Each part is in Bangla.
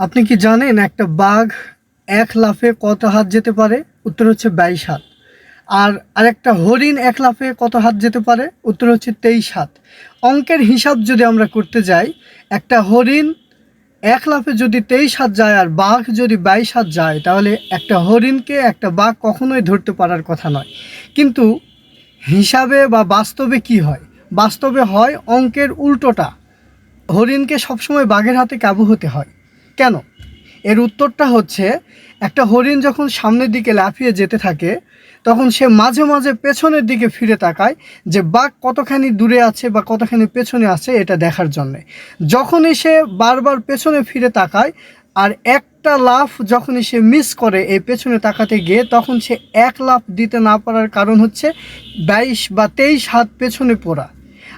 আপনি কি জানেন একটা বাঘ এক লাফে কত হাত যেতে পারে? উত্তর হচ্ছে বাইশ হাত। আর আরেকটা হরিণ এক লাফে কত হাত যেতে পারে? উত্তর হচ্ছে তেইশ হাত। অঙ্কের হিসাব যদি আমরা করতে যাই, একটা হরিণ এক লাফে যদি তেইশ হাত যায় আর বাঘ যদি বাইশ হাত যায়, তাহলে একটা হরিণকে একটা বাঘ কখনোই ধরতে পারার কথা নয়। কিন্তু হিসাবে বা বাস্তবে কি হয়? বাস্তবে হয় অঙ্কের উল্টোটা। হরিণকে সবসময় বাঘের হাতে কাবু হতে হয়। কেন? এর উত্তরটা হচ্ছে, একটা হরিণ যখন সামনের দিকে লাফিয়ে যেতে থাকে, তখন সে মাঝে মাঝে পেছনের দিকে ফিরে তাকায় যে, বাঘ কতখানি দূরে আছে বা কতখানি পেছনে আছে এটা দেখার জন্যে। যখনই সে বারবার পেছনে ফিরে তাকায়, আর একটা লাফ যখনই সে মিস করে এই পেছনে তাকাতে গিয়ে, তখন সে এক লাফ দিতে না পারার কারণ হচ্ছে, বাইশ বা তেইশ হাত পেছনে পড়া।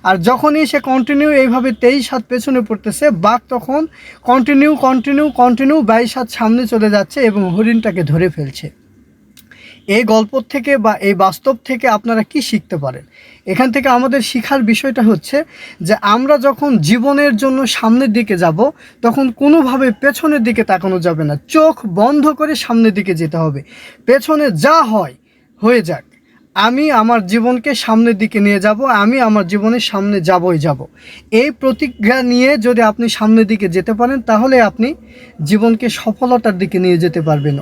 আর যখনই সে কন্টিনিউ এইভাবে তেইশ হাত পেছনে পড়তেছে, বাঘ তখন কন্টিনিউ কন্টিনিউ কন্টিনিউ বাইশ হাত সামনে চলে যাচ্ছে এবং হরিণটাকে ধরে ফেলছে। এই গল্প থেকে বা এই বাস্তব থেকে আপনারা কি শিখতে পারেন? এখান থেকে আমাদের শিখার বিষয়টা হচ্ছে যে আমরা যখন জীবনের জন্য সামনের দিকে যাব, তখন কোনোভাবে পেছনের দিকে তাকানো যাবে না। চোখ বন্ধ করে সামনের দিকে যেতে হবে। পেছনে যা হয়, হয়ে যাক। আমি আমার জীবনকে সামনের দিকে নিয়ে যাব, আমি আমার জীবনের সামনে যাবই যাব। এই প্রতিজ্ঞা নিয়ে যদি আপনি সামনের দিকে যেতে পারেন, তাহলে আপনি জীবনকে সফলতার দিকে নিয়ে যেতে পারবেন।